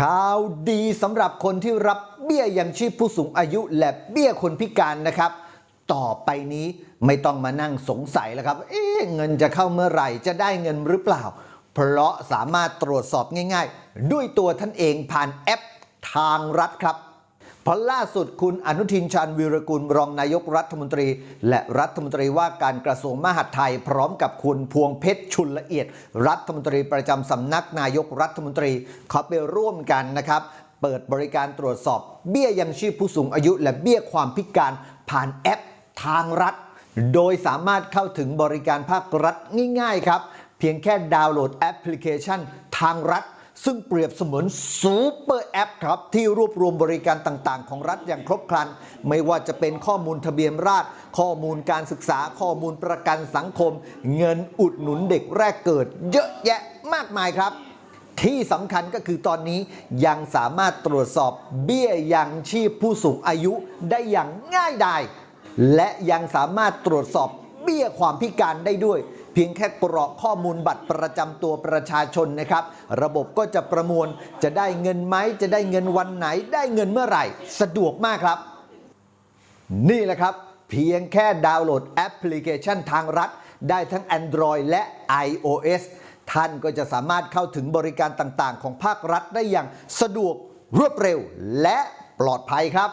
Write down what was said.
ข่าวดีสำหรับคนที่รับเบี้ยยังชีพผู้สูงอายุและเบี้ยคนพิการนะครับ ต่อไปนี้ไม่ต้องมานั่งสงสัยแล้วครับ เอ๊เงินจะเข้าเมื่อไหร่จะได้เงินหรือเปล่า เพราะสามารถตรวจสอบง่าย ๆ ด้วยตัวท่านเองผ่านแอปทางรัฐครับ ราะล่าสุดคุณอนุทินชาญวีรกุลรองนายกรัฐมนตรี และรัฐมนตรีว่าการกระทรวงมหาดไทย พร้อมกับคุณพวงเพชรชุนละเอียด รัฐมนตรีประจำสำนักนายกรัฐมนตรีเขาไปร่วมกันนะครับเปิดบริการตรวจสอบ เบี้ยยังชีพผู้สูงอายุ และเบี้ยความพิการผ่านแอปทางรัฐ โดยสามารถเข้าถึงบริการภาครัฐง่ายๆครับ เพียงแค่ดาวน์โหลดแอปพลิเคชันทางรัฐ ซึ่งเปรียบเสมือนซูเปอร์แอปครับ ที่รวบรวมบริการต่างๆ ของรัฐอย่างครบครัน ไม่ว่าจะเป็นข้อมูลทะเบียนราษฎรข้อมูลการศึกษาข้อมูลประกันสังคม เงินอุดหนุนเด็กแรกเกิด เยอะแยะมากมายครับ ที่สำคัญก็คือตอนนี้ยังสามารถตรวจสอบเบี้ยยังชีพผู้สูงอายุได้อย่างง่ายดายและยังสามารถตรวจสอบเบี้ยความพิการได้ด้วย เพียงแค่กรอกข้อมูลบัตรประจำตัวประชาชนนะครับ ระบบก็จะประมวลจะได้เงินไหมจะได้เงินวันไหน ได้เงินเมื่อไหร่ สะดวกมากครับ นี่แหละครับ เพียงแค่ดาวน์โหลดแอปพลิเคชันทางรัฐ ได้ทั้ง Android และ iOS ท่านก็จะสามารถเข้าถึงบริการต่างๆ ของภาครัฐได้อย่างสะดวกรวดเร็วและปลอดภัยครับ